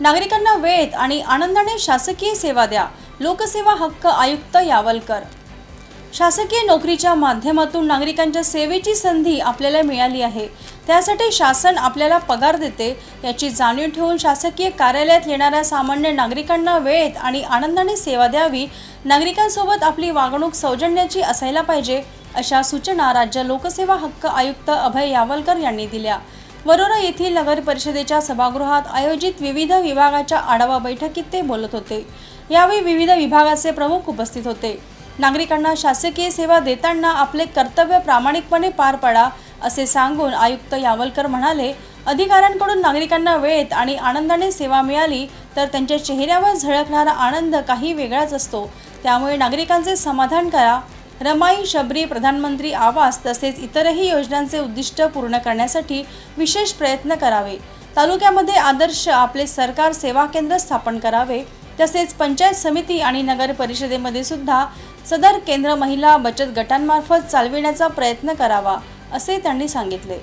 नागरिकांना वेळेत आणि आनंदाने शासकीय सेवा द्या. लोकसेवा हक्क आयुक्त यावलकर. शासकीय नोकरीच्या माध्यमातून नागरिकांच्या सेवेची संधी आपल्याला मिळाली आहे. त्यासाठी शासन आपल्याला पगार देते. याची जाणीव ठेवून शासकीय कार्यालयात येणाऱ्या सामान्य नागरिकांना वेळेत आणि आनंदाने सेवा द्यावी. नागरिकांसोबत आपली वागणूक सौजन्याची असायला पाहिजे अशा सूचना राज्य लोकसेवा हक्क आयुक्त अभय यावलकर यांनी दिल्या. वरोरा येथील नगर परिषदेच्या सभागृहात आयोजित विविध विभागाच्या आढावा बैठकीत ते बोलत होते. यावेळी विविध विभागाचे प्रमुख उपस्थित होते. नागरिकांना शासकीय सेवा देताना आपले कर्तव्य प्रामाणिकपणे पार पाडा असे सांगून आयुक्त यावलकर म्हणाले अधिकाऱ्यांकडून नागरिकांना वेळेत आणि आनंदाने सेवा मिळाली तर त्यांच्या चेहऱ्यावर झळकणारा आनंद काही वेगळाच असतो. त्यामुळे नागरिकांचे समाधान करा रमाई शबरी प्रधानमंत्री आवास तसेच इतरही योजनांचे उद्दिष्ट पूर्ण करण्यासाठी विशेष प्रयत्न करावे. तालुक्यामध्ये आदर्श आपले सरकार सेवा केंद्र स्थापन करावे. तसेच पंचायत समिती आणि नगर परिषदेमध्ये सुद्धा सदर केंद्र महिला बचत गटांमार्फत चालविण्याचा प्रयत्न करावा असे त्यांनी सांगितले.